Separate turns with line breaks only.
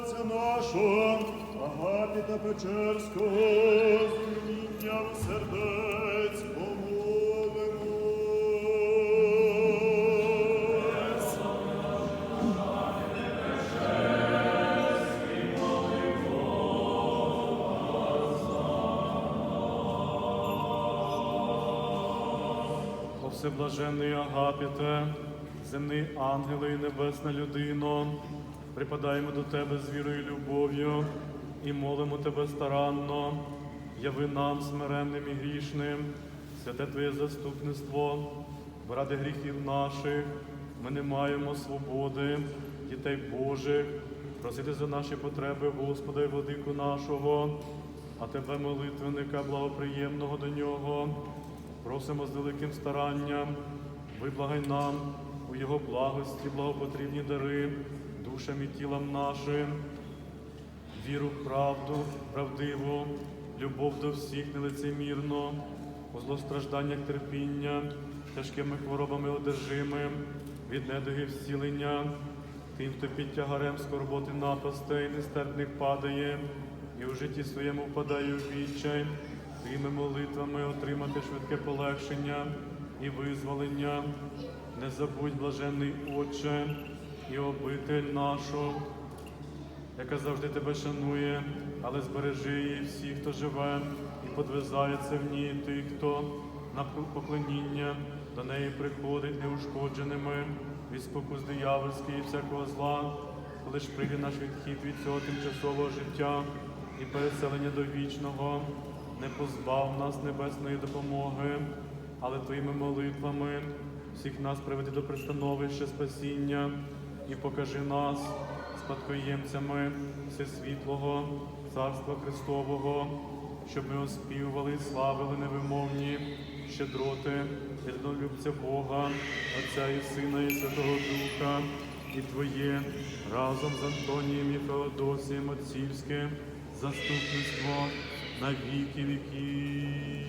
Отця нашого, Агапіта Печерського, з умінням сердець помолимо.
О всеблаженний Агапіте, земний ангели і небесна людино, припадаємо до Тебе з вірою і любов'ю і молимо Тебе старанно, яви нам, смиренним і грішним, святе Твоє заступництво, ради гріхів наших ми не маємо свободи, дітей Божих, просити за наші потреби, Господа і владику нашого, а Тебе, молитвенника, благоприємного до нього. Просимо з великим старанням, виблагай нам у Його благості, благопотрібні дари, душам і тілам нашим, віру в правду, правдиву, любов до всіх нелицемірно, у злостражданнях терпіння, тяжкими хворобами одержимим, від недуги зцілення, тим, хто під тягарем скорботи напастей нестерпних падає, і у житті своєму впадає у відчай, Твоїми молитвами отримати швидке полегшення і визволення. Не забудь, блаженний Отче, і обитель нашу, яка завжди тебе шанує, але збережи її всіх, хто живе, і подвизається в ній тих, хто на поклоніння до неї приходить неушкодженими від спокус диявольських і всякого зла, коли ж прийде наш відхід від цього тимчасового життя і переселення до вічного, не позбав нас небесної допомоги, але твоїми молитвами всіх нас приведи до пристановища спасіння і покажи нас спадкоємцями Всесвітлого Царства Христового, щоб ми оспівували і славили невимовні щедроти єдинолюбця Бога, Отця і Сина, і Святого Духа, і Твоє разом з Антонієм і Феодосієм Отцівським заступництво на віки віків.